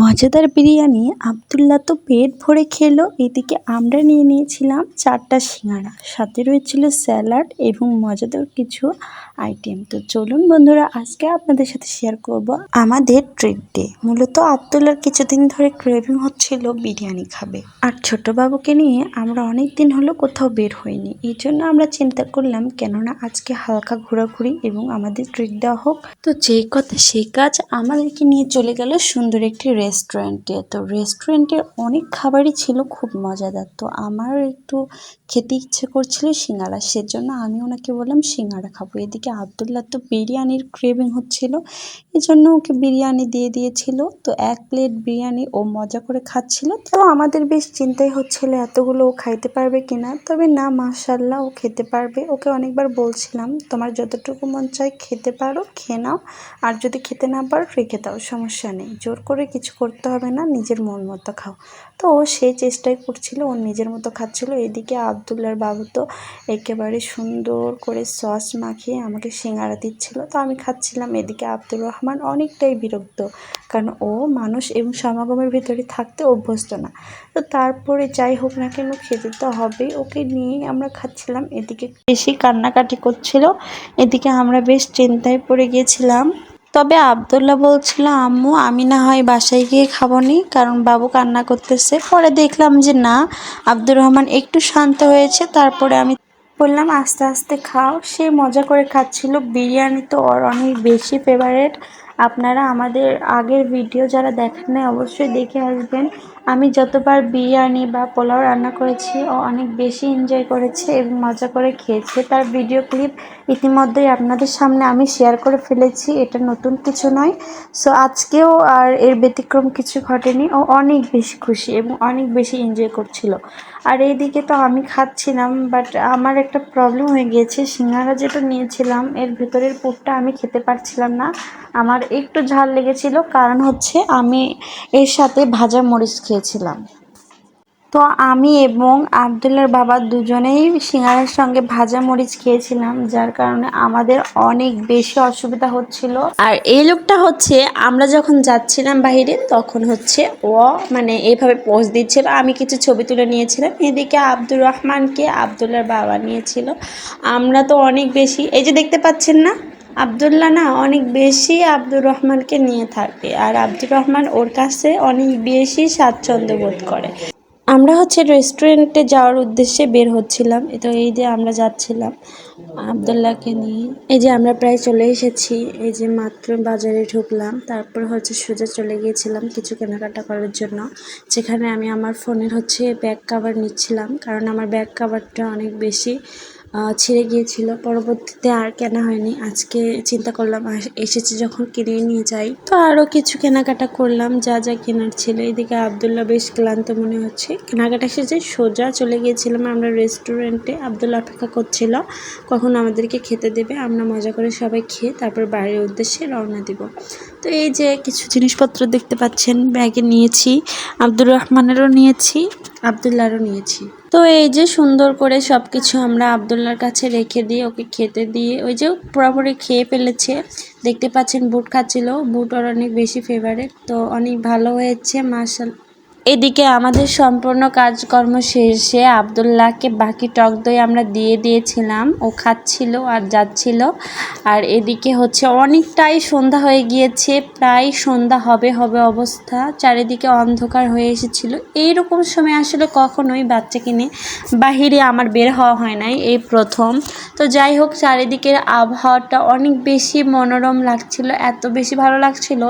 মজাদার বিরিয়ানি আবদুল্লা তো পেট ভরে খেলো। এদিকে আমরা নিয়ে নিয়েছিলাম চারটা সিঙ্গারা সাথে রয়েছিল স্যালাড এবং মজাদার কিছু আইটেম। তো চলুন বন্ধুরা, আজকে আপনাদের সাথে শেয়ার করব আমাদের ট্রিট ডে মূলত আবদুল্লার কিছুদিন ধরে ক্রেভিং হচ্ছিল বিরিয়ানি খাবে। আর ছোট বাবুকে নিয়ে আমরা অনেক দিন হলো কোথাও বের হইনি। এই জন্য আমরা চিন্তা করলাম, কেননা আজকে হালকা ঘোরাঘুরি এবং আমাদের ট্রিট দেওয়া হোক। তো যেই কথা, সেই কাজ আমাদেরকে নিয়ে চলে গেল সুন্দর একটি রেস্টুরেন্টে তো রেস্টুরেন্টের অনেক খাবারই ছিল, খুব মজাদার। তো আমার একটু খেতে ইচ্ছে করছিল সিঙ্গারা, সেজন্য আমি ওনাকে বললাম, সিঙ্গারা খাব। এদিকে আবদুল্লাহ তো বিরিয়ানির ক্রেভিং হচ্ছিল এই জন্য ওকে বিরিয়ানি দিয়ে দিয়েছিল। তো এক প্লেট বিরিয়ানি ও মজা করে খাচ্ছিল। তো আমাদের বেশ চিন্তাই হচ্ছিল, এতগুলো ও খাইতে পারবে কিনা। তবে না মাশাল্লাহ ও খেতে পারবে। ওকে অনেকবার বলছিলাম, তোমার যতটুকু মন চায় খেতে পারো, খেয়ে নাও। আর যদি খেতে না পারো, রেখে দাও, সমস্যা নেই। জোর করে কিছু করতে হবে না, নিজের মন মতো খাও। তো ও সেই চেষ্টাই করছিল, ও নিজের মতো খাচ্ছিল। এদিকে আবদুল্লার বাবু তো একেবারে সুন্দর করে সস মাখিয়ে আমাকে সিঙ্গারা দিচ্ছিল। তো আমি খাচ্ছিলাম, এদিকে আব্দুর রহমান অনেকটাই বিরক্ত, কারণ ও মানুষ এবং সমাগমের ভিতরে থাকতে অভ্যস্ত না। তো তারপরে যাই হোক না কেন, খেতে তো হবেই। ওকে নিয়েই আমরা খাচ্ছিলাম। এদিকে বেশি কান্নাকাটি করছিল। এদিকে আমরা বেশ চিন্তায় পড়ে গিয়েছিলাম। তবে আবদুল্লাহ বলছিল, আম্মু, আমি না হয় বাসায় গিয়ে খাব নি কারণ বাবু কান্না করতেছে। পরে দেখলাম যে, না, আব্দুর রহমান একটু শান্ত হয়েছে, তারপরে আমি বললাম, আস্তে আস্তে খাও। সে মজা করে খাচ্ছিল। বিরিয়ানি তো ওর অনেক বেশি ফেভারেট আপনারা আমাদের আগের ভিডিও যারা দেখেন নাই, অবশ্যই দেখে আসবেন। আমি যতবার বিরিয়ানি বা পোলাও রান্না করেছি, ও অনেক বেশি এনজয় করেছে এবং মজা করে খেয়েছে। তার ভিডিও ক্লিপ ইতিমধ্যেই আপনাদের সামনে আমি শেয়ার করে ফেলেছি। এটা নতুন কিছু নয়। সো আজকেও আর এর ব্যতিক্রম কিছু ঘটেনি। ও অনেক বেশি খুশি এবং অনেক বেশি এনজয় করছিল। আর এইদিকে তো আমি খাচ্ছিলাম বাট আমার একটা প্রবলেম হয়ে গিয়েছে। সিঙ্গারা যেটা নিয়েছিলাম, এর ভেতরের পুরটা আমি খেতে পারছিলাম না। আমার একটু ঝাল লেগেছিল, কারণ হচ্ছে আমি এর সাথে ভাজা মরিচ খেয়েছিলাম। তো আমি এবং আবদুল্লার বাবা দুজনেই সিঙ্গারার সঙ্গে ভাজা মরিচ খেয়েছিলাম, যার কারণে আমাদের অনেক বেশি অসুবিধা হচ্ছিল। আর এই লোকটা হচ্ছে, আমরা যখন যাচ্ছিলাম বাহিরে তখন হচ্ছে ও মানে এইভাবে পোজ দিচ্ছিল। আমি কিছু ছবি তুলে নিয়েছিলাম, এদিকে আব্দুর রহমানকে আবদুল্লার বাবা নিয়েছিল। আমরা তো অনেক বেশি, এই যে দেখতে পাচ্ছেন না, আবদুল্লাহ না অনেক বেশি আব্দুর রহমানকে নিয়ে থাকে আর আব্দুর রহমান ওর কাছে অনেক বেশি স্বাচ্ছন্দ্য বোধ করে। আমরা হচ্ছে রেস্টুরেন্টে যাওয়ার উদ্দেশ্যে বের হচ্ছিলাম। তো এই যে আমরা যাচ্ছিলাম আবদুল্লাহকে নিয়ে। এই যে আমরা প্রায় চলে এসেছি, এই যে মাত্র বাজারে ঢুকলাম। তারপর হচ্ছে সোজা চলে গিয়েছিলাম কিছু কেনাকাটা করার জন্য, যেখানে আমি আমার ফোনের হচ্ছে ব্যাক কাভার নিচ্ছিলাম। কারণ আমার ব্যাক কাভারটা অনেক বেশি। ছিঁড়ে গিয়েছিল। পরবর্তীতে আর কেনা হয়নি। আজকে চিন্তা করলাম এসেছি যখন কিনে নিয়ে যাই। তো আরও কিছু কেনাকাটা করলাম, যা যা কেনার ছিল। এদিকে আবদুল্লাহ বেশ ক্লান্ত মনে হচ্ছে। কেনাকাটা এসেছে সোজা চলে গিয়েছিলাম আমরা রেস্টুরেন্টে আবদুল্লা অপেক্ষা করছিল, কখন আমাদেরকে খেতে দেবে, আমরা মজা করে সবাই খেয়ে তারপর বাড়ির উদ্দেশ্যে রওনা দিব। তো এই যে কিছু জিনিসপত্র দেখতে পাচ্ছেন, ব্যাগে নিয়েছি। আব্দুর রহমানেরও নিয়েছি আবদুল্লারও নিয়েছি। তো এই যে সুন্দর করে সব কিছু আমরা আবদুল্লার কাছে রেখে দিয়ে ওকে খেতে দিয়ে, ওই যে পুরোপুরি খেয়ে ফেলেছে। দেখতে পাচ্ছেন বুট খাচ্ছিল। বুট ওর অনেক বেশি ফেভারেট তো অনেক ভালো হয়েছে মার্শাল এদিকে আমাদের সম্পূর্ণ কাজকর্ম শেষে আবদুল্লাহকে বাকি টক দই আমরা দিয়ে দিয়েছিলাম। ও খাচ্ছিল আর যাচ্ছিল। আর এদিকে হচ্ছে অনেকটাই সন্ধ্যা হয়ে গিয়েছে। প্রায় সন্ধ্যা হবে হবে অবস্থা। চারিদিকে অন্ধকার হয়ে এসেছিল। এইরকম সময় আসলে কখনোই বাচ্চাকে নিয়ে বাহিরে আমার বের হওয়া হয় নাই এই প্রথম। তো যাই হোক, চারিদিকের আবহাওয়াটা অনেক বেশি মনোরম লাগছিল। এত বেশি ভালো লাগছিল